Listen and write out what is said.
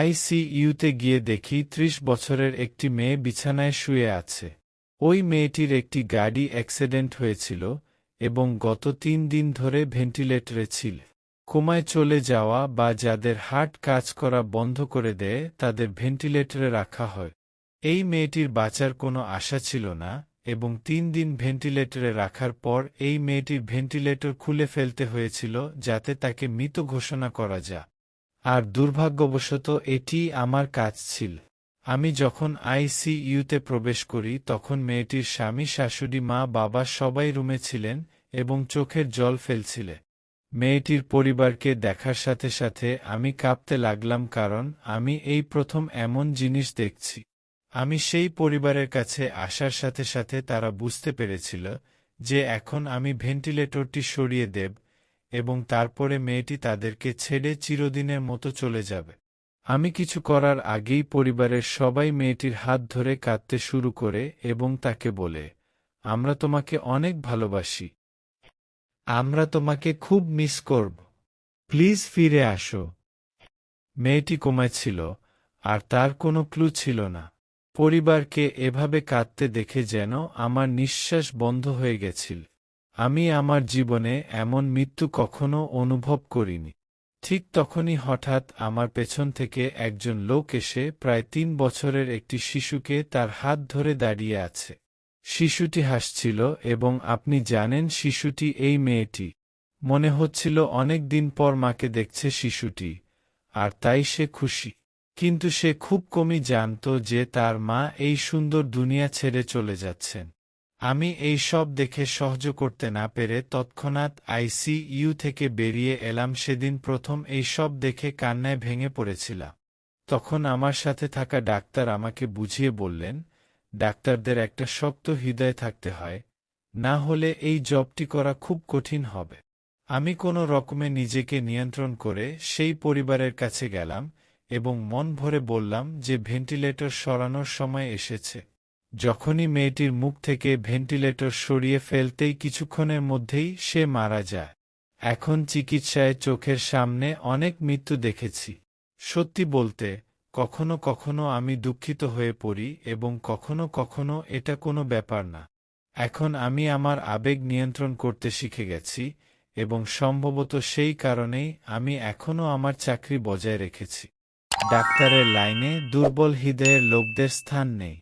আইসিইউতে গিয়ে দেখি ত্রিশ বছরের একটি মেয়ে বিছানায় শুয়ে আছে। ওই মেয়েটির একটি গাড়ি অ্যাক্সিডেন্ট হয়েছিল এবং গত তিন দিন ধরে ভেন্টিলেটরে ছিল। কোমায় চলে যাওয়া বা যাদের হার্ট কাজ করা বন্ধ করে দেয়, তাদের ভেন্টিলেটরে রাখা হয়। এই মেয়েটির বাঁচার কোনো আশা ছিল না এবং তিন দিন ভেন্টিলেটরে রাখার পর এই মেয়েটির ভেন্টিলেটর খুলে ফেলতে হয়েছিল যাতে তাকে মৃত ঘোষণা করা যায়। আর দুর্ভাগ্যবশত এটি আমার কাজ ছিল। আমি যখন আইসিইউতে প্রবেশ করি, তখন মেয়েটির স্বামী, শাশুড়ি, মা, বাবা সবাই রুমে ছিলেন এবং চোখের জল ফেলছিলে। মেয়েটির পরিবারকে দেখার সাথে সাথে আমি কাঁপতে লাগলাম কারণ আমি এই প্রথম এমন জিনিস দেখছি। আমি সেই পরিবারের কাছে আসার সাথে সাথে তারা বুঝতে পেরেছিল যে এখন আমি ভেন্টিলেটরটি সরিয়ে দেব এবং তারপরে মেয়েটি তাদেরকে ছেড়ে চিরদিনের মতো চলে যাবে। আমি কিছু করার আগেই পরিবারের সবাই মেয়েটির হাত ধরে কাঁদতে শুরু করে এবং তাকে বলে, আমরা তোমাকে অনেক ভালোবাসি। আমরা তোমাকে খুব মিস করব। প্লিজ ফিরে আসো মেয়েটি ছিল, আর তার কোনো ক্লু ছিল না। পরিবারকে এভাবে কাঁদতে দেখে যেন আমার নিঃশ্বাস বন্ধ হয়ে গেছিল। আমি আমার জীবনে এমন মৃত্যু কখনো অনুভব করিনি। ঠিক তখনই হঠাৎ আমার পেছন থেকে একজন লোক এসে প্রায় তিন বছরের একটি শিশুকে তার হাত ধরে দাঁড়িয়ে আছে। শিশুটি হাসছিল এবং আপনি জানেন শিশুটি এই মেয়েটি। মনে হচ্ছিল অনেক দিন পর মাকে দেখছে শিশুটি, আর তাই সে খুশি। কিন্তু সে খুব কমই জানত যে তার মা এই সুন্দর দুনিয়া ছেড়ে চলে যাচ্ছেন। আমি এই সব দেখে সহ্য করতে না পেরে তৎক্ষণাৎ আইসিইউ থেকে বেরিয়ে এলাম সেদিন প্রথম এই সব দেখে কান্নায় ভেঙে পড়েছিলাম। তখন আমার সাথে থাকা ডাক্তার আমাকে বুঝিয়ে বললেন, ডাক্তারদের একটা শক্ত হৃদয় থাকতে হয়, না হলে এই জবটি করা খুব কঠিন হবে। আমি কোনো রকমে নিজেকে নিয়ন্ত্রণ করে সেই পরিবারের কাছে গেলাম এবং মন ভরে বললাম যে ভেন্টিলেটর সরানোর সময় এসেছে। যখনই মেয়েটির মুখ থেকে ভেন্টিলেটর সরিয়ে ফেলতেই কিছুক্ষণের মধ্যেই সে মারা যায়। এখন চিকিৎসায় চোখের সামনে অনেক মৃত্যু দেখেছি। সত্যি বলতে, কখনো কখনো আমি দুঃখিত হয়ে পড়ি এবং কখনো কখনো এটা কোনো ব্যাপার না। এখন আমি আমার আবেগ নিয়ন্ত্রণ করতে শিখে গেছি এবং সম্ভবত সেই কারণেই আমি এখনও আমার চাকরি বজায় রেখেছি। ডাক্তারের লাইনে দুর্বল হৃদয়ের লোকদের স্থান নেই।